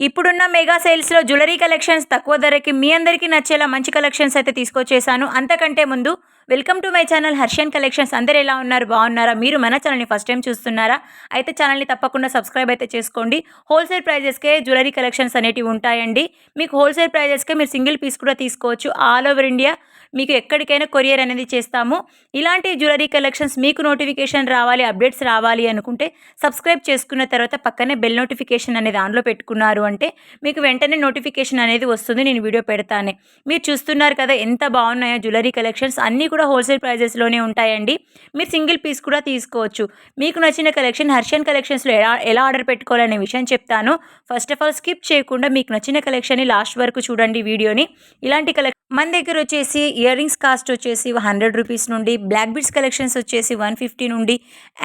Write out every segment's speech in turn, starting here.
ఇప్పుడున్న మెగా సేల్స్లో jewellery collections తక్కువ ధరకి మీ అందరికీ నచ్చేలా మంచి కలెక్షన్స్ అయితే తీసుకొచ్చేసాను. అంతకంటే ముందు welcome to my channel Harshan collections. అందరు ఎలా ఉన్నారు? బాగున్నారా? మీరు మన ఛానల్ని ఫస్ట్ టైం చూస్తున్నారా? అయితే ఛానల్ని తప్పకుండా సబ్స్క్రైబ్ అయితే చేసుకోండి. హోల్సేల్ ప్రైజెస్కే జ్యువెలరీ కలెక్షన్స్ అనేటివి ఉంటాయండి. మీకు హోల్సేల్ ప్రైజెస్కే మీరు సింగిల్ పీస్ కూడా తీసుకోవచ్చు. ఆల్ ఓవర్ ఇండియా మీకు ఎక్కడికైనా కొరియర్ అనేది చేస్తాము. ఇలాంటి జ్యువెలరీ కలెక్షన్స్ మీకు నోటిఫికేషన్ రావాలి అప్డేట్స్ రావాలి అనుకుంటే సబ్స్క్రైబ్ చేసుకున్న తర్వాత పక్కనే బెల్ నోటిఫికేషన్ అనేది ఆన్లో పెట్టుకున్నారు అంటే మీకు వెంటనే నోటిఫికేషన్ అనేది వస్తుంది. నేను వీడియో పెడతానే. మీరు చూస్తున్నారు కదా ఎంత బాగున్నాయో జ్యువెలరీ కలెక్షన్స్. అన్నీ కూడా హోల్సేల్ ప్రైజెస్లోనే ఉంటాయండి. మీరు సింగిల్ పీస్ కూడా తీసుకోవచ్చు. మీకు నచ్చిన కలెక్షన్ హర్షన్ కలెక్షన్స్లో ఎలా ఎలా ఆర్డర్ పెట్టుకోవాలనే విషయం చెప్తాను. ఫస్ట్ ఆఫ్ ఆల్ స్కిప్ చేయకుండా మీకు నచ్చిన కలెక్షన్ని లాస్ట్ వరకు చూడండి వీడియోని. ఇలాంటి కలెక్షన్ మన దగ్గర వచ్చేసి ఇయర్ రింగ్స్ కాస్ట్ వచ్చేసి హండ్రెడ్ రూపీస్ నుండి బ్లాక్ బీడ్స్ కలెక్షన్స్ వచ్చేసి వన్ ఫిఫ్టీ నుండి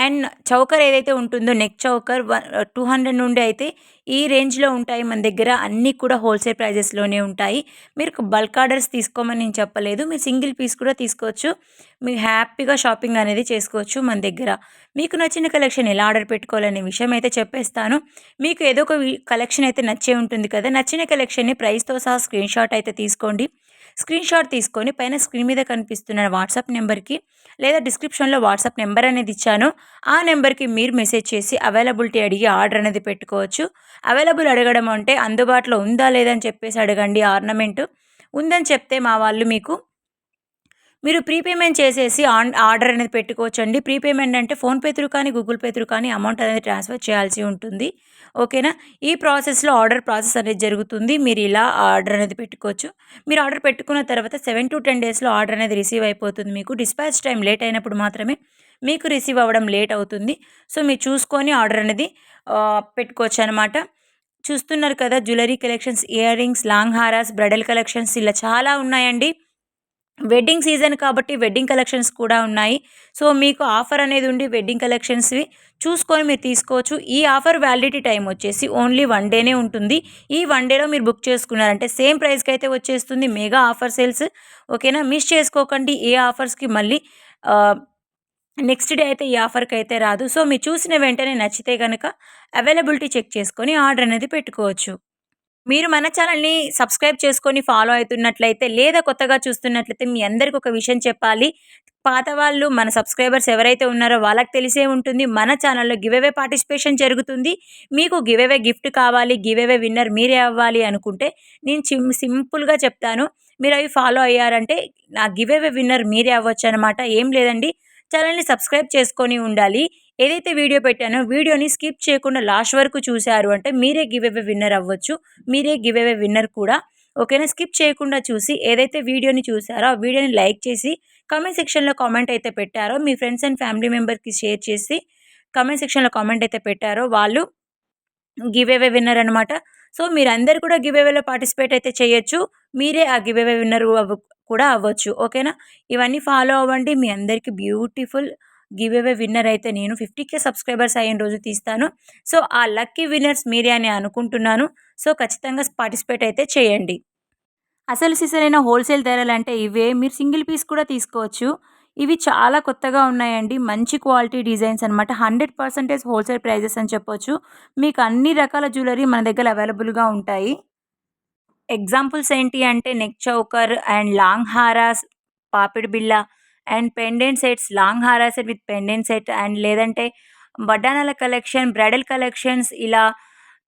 అండ్ చౌకర్ ఏదైతే ఉంటుందో neck choker one uh, two hundred నుండి అయితే ఈ రేంజ్లో ఉంటాయి మన దగ్గర. అన్నీ కూడా హోల్సేల్ ప్రైజెస్లోనే ఉంటాయి. మీరు బల్క్ ఆర్డర్స్ తీసుకోమని నేను చెప్పలేదు. మీరు సింగిల్ పీస్ కూడా తీసుకోవచ్చు. మీరు హ్యాపీగా షాపింగ్ అనేది చేసుకోవచ్చు మన దగ్గర. మీకు నచ్చిన కలెక్షన్ ఎలా ఆర్డర్ పెట్టుకోవాలనే విషయం అయితే చెప్పేస్తాను. మీకు ఏదో ఒక కలెక్షన్ అయితే నచ్చే ఉంటుంది కదా. నచ్చిన కలెక్షన్ని ప్రైస్తో సహా స్క్రీన్ షాట్ అయితే తీసుకోండి. స్క్రీన్ షాట్ తీసుకొని పైన స్క్రీన్ మీద కనిపిస్తున్న వాట్సాప్ నెంబర్కి లేదా డిస్క్రిప్షన్లో వాట్సాప్ నెంబర్ అనేది ఇచ్చాను. ఆ నెంబర్కి మీరు మెసేజ్ చేసి అవైలబిలిటీ అడిగి ఆర్డర్ అనేది పెట్టుకోవచ్చు. అవైలబుల్ అడగడం అంటే అందుబాటులో ఉందా లేదని చెప్పేసి అడగండి ఆర్నమెంట్. ఉందని చెప్తే మా వాళ్ళు మీకు మీరు ప్రీపేమెంట్ చేసేసి ఆన్ ఆర్డర్ అనేది పెట్టుకోవచ్చు అండి ప్రీపేమెంట్ అంటే ఫోన్పే త్రూ కానీ గూగుల్ పే త్రూ కానీ అమౌంట్ అనేది ట్రాన్స్ఫర్ చేయాల్సి ఉంటుంది. ఓకేనా? ఈ ప్రాసెస్లో ఆర్డర్ ప్రాసెస్ అనేది జరుగుతుంది. మీరు ఇలా ఆర్డర్ అనేది పెట్టుకోవచ్చు. మీరు ఆర్డర్ పెట్టుకున్న తర్వాత సెవెన్ టు టెన్ డేస్లో ఆర్డర్ అనేది రిసీవ్ అయిపోతుంది మీకు. డిస్పాచ్ టైం లేట్ అయినప్పుడు మాత్రమే మీకు రిసీవ్ అవ్వడం లేట్ అవుతుంది. సో మీరు చూసుకొని ఆర్డర్ అనేది పెట్టుకోవచ్చు అనమాట చూస్తున్నారు కదా jewellery collections ear rings long హారాస్ బ్రైడల్ కలెక్షన్స్ ఇలా చాలా ఉన్నాయండి. వెడ్డింగ్ సీజన్ కాబట్టి వెడ్డింగ్ కలెక్షన్స్ కూడా ఉన్నాయి. సో మీకు ఆఫర్ అనేది ఉండి వెడ్డింగ్ కలెక్షన్స్వి చూసుకొని మీరు తీసుకోవచ్చు. ఈ ఆఫర్ వ్యాలిడిటీ టైం వచ్చేసి ఓన్లీ వన్ డేనే ఉంటుంది. ఈ వన్ డేలో మీరు బుక్ చేసుకున్నారంటే సేమ్ ప్రైస్కి అయితే వచ్చేస్తుంది. మెగా ఆఫర్ సేల్స్ ఓకేనా? మిస్ చేసుకోకండి. ఏ ఆఫర్స్కి మళ్ళీ నెక్స్ట్ డే అయితే ఈ ఆఫర్కి అయితే రాదు. సో మీరు చూసిన వెంటనే నచ్చితే కనుక అవైలబిలిటీ చెక్ చేసుకొని ఆర్డర్ అనేది పెట్టుకోవచ్చు. మీరు మన ఛానల్ని సబ్స్క్రైబ్ చేసుకొని ఫాలో అవుతున్నట్లయితే లేదా కొత్తగా చూస్తున్నట్లయితే మీ అందరికి ఒక విషయం చెప్పాలి. పాత వాళ్ళు మన సబ్స్క్రైబర్స్ ఎవరైతే ఉన్నారో వాళ్ళకి తెలిసే ఉంటుంది. మన ఛానల్లో గివేవే పార్టిసిపేషన్ జరుగుతుంది. మీకు గివేవే గిఫ్ట్ కావాలి గివేవే విన్నర్ మీరే అవ్వాలి అనుకుంటే నేను చిమ్ సింపుల్గా చెప్తాను. మీరు అవి ఫాలో అయ్యారంటే నా గివేవే విన్నర్ మీరే అవ్వచ్చు అనమాట ఏం లేదండి. ఛానల్ని సబ్స్క్రైబ్ చేసుకొని ఉండాలి. ఏదైతే వీడియో పెట్టానో వీడియోని స్కిప్ చేయకుండా లాస్ట్ వరకు చూశారు అంటే మీరే గివ్ అవే విన్నర్ అవ్వచ్చు. మీరే గివ్ అవే విన్నర్ కూడా. ఓకేనా? స్కిప్ చేయకుండా చూసి ఏదైతే వీడియోని చూసారో ఆ వీడియోని లైక్ చేసి కామెంట్ సెక్షన్లో కామెంట్ అయితే పెట్టారో మీ ఫ్రెండ్స్ అండ్ ఫ్యామిలీ మెంబర్కి షేర్ చేసి కామెంట్ సెక్షన్లో కామెంట్ అయితే పెట్టారో వాళ్ళు గివ్ అవే విన్నర్ అనమాట సో మీరందరూ కూడా గివ్ అవేలో పార్టిసిపేట్ అయితే చేయొచ్చు. మీరే ఆ గివ్ అవే విన్నర్ కూడా అవ్వచ్చు. ఓకేనా? ఇవన్నీ ఫాలో అవ్వండి. మీ అందరికీ బ్యూటిఫుల్ గివ్ అవే విన్నర్ అయితే నేను ఫిఫ్టీ కే సబ్స్క్రైబర్స్ అయిన రోజు తీస్తాను. సో ఆ లక్కీ విన్నర్స్ మీరే అని అనుకుంటున్నాను. సో ఖచ్చితంగా పార్టిసిపేట్ అయితే చేయండి. అసలు సిసరైన హోల్సేల్ ధరలు అంటే ఇవే. మీరు సింగిల్ పీస్ కూడా తీసుకోవచ్చు. ఇవి చాలా కొత్తగా ఉన్నాయండి. మంచి క్వాలిటీ డిజైన్స్ అనమాట హండ్రెడ్ పర్సెంటేజ్ హోల్సేల్ ప్రైజెస్ అని చెప్పొచ్చు. మీకు అన్ని రకాల జ్యువెలరీ మన దగ్గర అవైలబుల్గా ఉంటాయి. ఎగ్జాంపుల్స్ ఏంటి అంటే నెక్ చౌకర్ అండ్ లాంగ్ హారాస్ పాపిడి బిళ్ళ and pendant sets long హారా set with pendant set and లేదంటే బడ్డానాల కలెక్షన్ బ్రైడల్ కలెక్షన్స్ ఇలా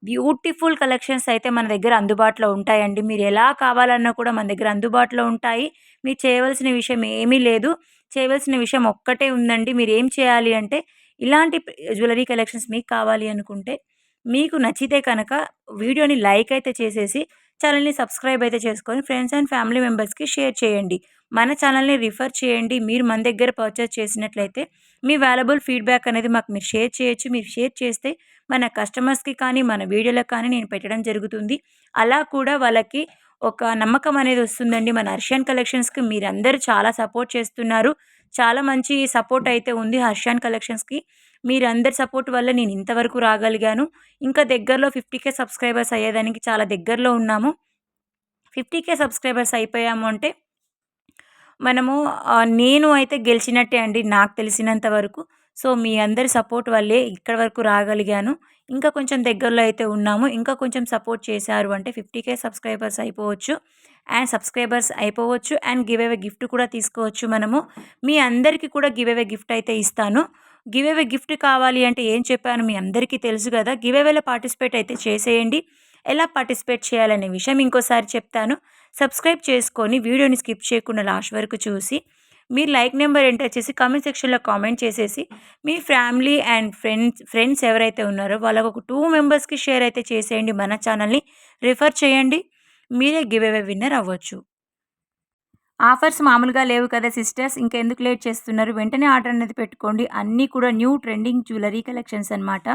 బ్యూటిఫుల్ కలెక్షన్స్ అయితే మన దగ్గర అందుబాటులో ఉంటాయండి. మీరు ఎలా కావాలన్నా కూడా మన దగ్గర అందుబాటులో ఉంటాయి. మీరు చేయవలసిన విషయం ఏమీ లేదు. చేయవలసిన విషయం ఒక్కటే ఉందండి. మీరు ఏం చేయాలి అంటే ఇలాంటి జ్యువెలరీ కలెక్షన్స్ మీకు కావాలి అనుకుంటే మీకు నచ్చితే కనుక వీడియోని లైక్ అయితే చేసేసి ఛానల్ని సబ్స్క్రైబ్ అయితే చేసుకొని ఫ్రెండ్స్ అండ్ ఫ్యామిలీ మెంబర్స్కి షేర్ చేయండి. మన ఛానల్ని రిఫర్ చేయండి. మీరు మన దగ్గర పర్చేస్ చేసినట్లయితే మీ వాల్యుబుల్ ఫీడ్బ్యాక్ అనేది మాకు మీరు షేర్ చేయొచ్చు. మీరు షేర్ చేస్తే మన కస్టమర్స్కి కానీ మన వీడియోలకు కానీ నేను పెట్టడం జరుగుతుంది. అలా కూడా వాళ్ళకి ఒక నమ్మకం అనేది వస్తుందండి. మన హర్షియన్ కలెక్షన్స్కి మీరందరూ చాలా సపోర్ట్ చేస్తున్నారు. చాలా మంచి సపోర్ట్ అయితే ఉంది హర్షాన్ కలెక్షన్స్కి. మీరందరి సపోర్ట్ వల్ల నేను ఇంతవరకు రాగలిగాను. ఇంకా దగ్గరలో ఫిఫ్టీ కే సబ్స్క్రైబర్స్ అయ్యేదానికి చాలా దగ్గరలో ఉన్నాము. ఫిఫ్టీ కే సబ్స్క్రైబర్స్ అయిపోయాము అంటే మనము నేను అయితే గెలిచినట్టే అండి నాకు తెలిసినంత వరకు. సో మీ అందరి సపోర్ట్ వల్లే ఇక్కడ వరకు రాగలిగాను. ఇంకా కొంచెం దగ్గరలో అయితే ఉన్నాము. ఇంకా కొంచెం సపోర్ట్ చేశారు అంటే ఫిఫ్టీ కే సబ్స్క్రైబర్స్ అయిపోవచ్చు. అండ్ సబ్స్క్రైబర్స్ అయిపోవచ్చు. అండ్ గివ్ అవే గిఫ్ట్ కూడా తీసుకోవచ్చు మనము. మీ అందరికీ కూడా గివ్ అవే గిఫ్ట్ అయితే ఇస్తాను. గివ్ అవే గిఫ్ట్ కావాలి అంటే ఏం చెప్పాను మీ అందరికీ తెలుసు కదా. గివ్ అవేలో పార్టిసిపేట్ అయితే చేసేయండి. ఎలా పార్టిసిపేట్ చేయాలనే విషయం ఇంకోసారి చెప్తాను. సబ్స్క్రైబ్ చేసుకొని వీడియోని స్కిప్ చేయకుండా లాస్ట్ వరకు చూసి మీ లైక్ నెంబర్ ఎంటర్ చేసి కామెంట్ సెక్షన్లో కామెంట్ చేసేసి మీ ఫ్యామిలీ అండ్ ఫ్రెండ్స్ ఫ్రెండ్స్ ఎవరైతే ఉన్నారో వాళ్ళకు ఒక టూ మెంబర్స్కి షేర్ అయితే చేసేయండి. మన ఛానల్ని రిఫర్ చేయండి. మీరే గివ్ అవే విన్నర్ అవ్వచ్చు. ఆఫర్స్ మామూలుగా లేవు కదా సిస్టర్స్ ఇంకెందుకు లేట్ చేస్తున్నారు? వెంటనే ఆర్డర్ అనేది పెట్టుకోండి. అన్నీ కూడా న్యూ ట్రెండింగ్ జ్యువెలరీ కలెక్షన్స్ అనమాట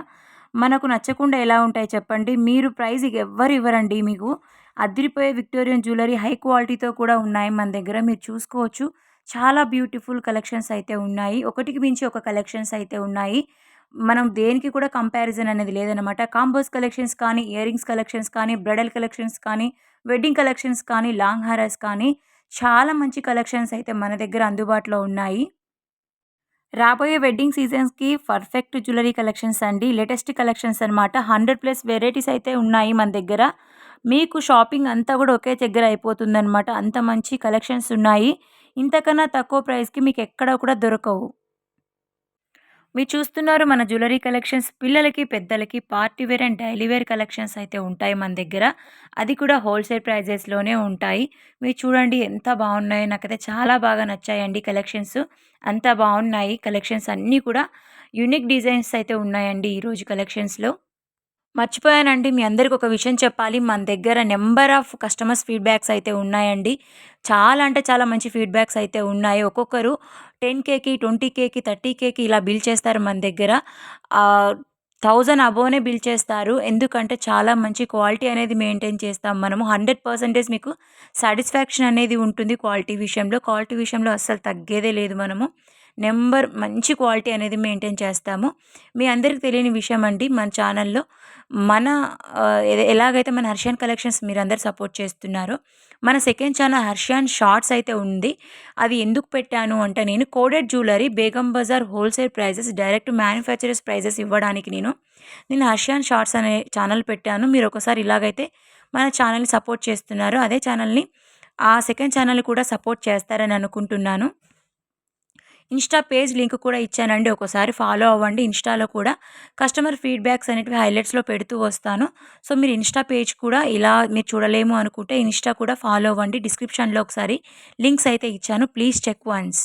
మనకు నచ్చకుండా ఎలా ఉంటాయి చెప్పండి? మీరు ప్రైజ్ ఎవ్వరు ఇవ్వరండి మీకు. అదిరిపోయే విక్టోరియన్ జ్యువెలరీ హై క్వాలిటీతో కూడా ఉన్నాయి మన దగ్గర. మీరు చూసుకోవచ్చు. చాలా బ్యూటిఫుల్ కలెక్షన్స్ అయితే ఉన్నాయి. ఒకటికి మించి ఒక కలెక్షన్స్ అయితే ఉన్నాయి. మనం దేనికి కూడా కంపారిజన్ అనేది లేదనమాట కాంబోస్ కలెక్షన్స్ కానీ ఇయర్ రింగ్స్ కలెక్షన్స్ కానీ బ్రైడల్ కలెక్షన్స్ కానీ వెడ్డింగ్ కలెక్షన్స్ కానీ లాంగ్ హారర్స్ కానీ చాలా మంచి కలెక్షన్స్ అయితే మన దగ్గర అందుబాటులో ఉన్నాయి. రాబోయే వెడ్డింగ్ సీజన్స్కి పర్ఫెక్ట్ జ్యువెలరీ కలెక్షన్స్ అండి. లేటెస్ట్ కలెక్షన్స్ అనమాట హండ్రెడ్ ప్లస్ వెరైటీస్ అయితే ఉన్నాయి మన దగ్గర. మీకు షాపింగ్ అంతా కూడా ఒకే దగ్గర అయిపోతుందన్నమాట. అంత మంచి కలెక్షన్స్ ఉన్నాయి. ఇంతకన్నా తక్కువ ప్రైస్కి మీకు ఎక్కడ కూడా దొరకవు. మీరు చూస్తున్నారు మన జ్యువెలరీ కలెక్షన్స్. పిల్లలకి పెద్దలకి party wear and daily wear collections అయితే ఉంటాయి మన దగ్గర. అది కూడా హోల్సేల్ ప్రైజెస్లోనే ఉంటాయి. మీరు చూడండి ఎంత బాగున్నాయో. నాకైతే చాలా బాగా నచ్చాయండి కలెక్షన్స్. అంత బాగున్నాయి కలెక్షన్స్ అన్నీ కూడా. యూనిక్ డిజైన్స్ అయితే ఉన్నాయండి ఈరోజు కలెక్షన్స్లో. మర్చిపోయానండి. మీ అందరికి ఒక విషయం చెప్పాలి. మన దగ్గర నెంబర్ ఆఫ్ కస్టమర్స్ ఫీడ్బ్యాక్స్ అయితే ఉన్నాయండి. చాలా అంటే చాలా మంచి ఫీడ్బ్యాక్స్ అయితే ఉన్నాయి. ఒక్కొక్కరు టెన్ కేకి ట్వంటీ కేకి థర్టీ కేకి ఇలా బిల్ చేస్తారు మన దగ్గర. థౌజండ్ అబోనే బిల్ చేస్తారు. ఎందుకంటే చాలా మంచి క్వాలిటీ అనేది మెయింటైన్ చేస్తాం మనము. హండ్రెడ్ పర్సెంటేజ్ మీకు సాటిస్ఫాక్షన్ అనేది ఉంటుంది క్వాలిటీ విషయంలో. క్వాలిటీ విషయంలో అస్సలు తగ్గేదే లేదు మనము. నెంబర్ మంచి క్వాలిటీ అనేది మెయింటైన్ చేస్తాము. మీ అందరికి తెలియని విషయం అండి మన ఛానల్లో మన ఎలాగైతే మన హర్షియన్ కలెక్షన్స్ మీరు అందరు సపోర్ట్ చేస్తున్నారో మన సెకండ్ ఛానల్ హర్షియాన్ షార్ట్స్ అయితే ఉంది. అది ఎందుకు పెట్టాను అంటే నేను coded jewellery Begum Bazar wholesale prices direct manufacturers prices ఇవ్వడానికి నేను నేను హర్షియాన్ షార్ట్స్ అనే ఛానల్ పెట్టాను. మీరు ఒకసారి ఇలాగైతే మన ఛానల్ని సపోర్ట్ చేస్తున్నారు. అదే ఛానల్ని ఆ సెకండ్ ఛానల్ కూడా సపోర్ట్ చేస్తారని అనుకుంటున్నాను. ఇన్స్టా పేజ్ లింక్ కూడా ఇచ్చానండి. ఒకసారి ఫాలో అవ్వండి. ఇన్స్టాలో కూడా కస్టమర్ ఫీడ్బ్యాక్స్ అనేటివి హైలైట్స్లో పెడుతూ వస్తాను. సో మీరు ఇన్స్టా పేజ్ కూడా ఇలా మీరు చూడలేము అనుకుంటే ఇన్స్టా కూడా ఫాలో అవ్వండి. డిస్క్రిప్షన్లో ఒకసారి లింక్స్ అయితే ఇచ్చాను. Please check once.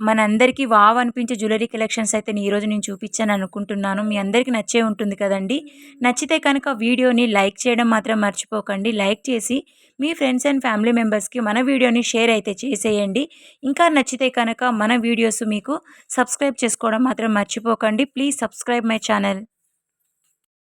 మనందరికీ వావ్ అనిపించే జ్యువెలరీ కలెక్షన్స్ అయితే ఈరోజు నేను చూపించాను అనుకుంటున్నాను. మీ అందరికీ నచ్చే ఉంటుంది కదండి. నచ్చితే కనుక వీడియోని లైక్ చేయడం మాత్రం మర్చిపోకండి. లైక్ చేసి మీ ఫ్రెండ్స్ అండ్ ఫ్యామిలీ మెంబర్స్కి మన వీడియోని షేర్ అయితే చేసేయండి. ఇంకా నచ్చితే కనుక మన వీడియోస్ మీకు సబ్స్క్రైబ్ చేసుకోవడం మాత్రం మర్చిపోకండి. Please subscribe my channel.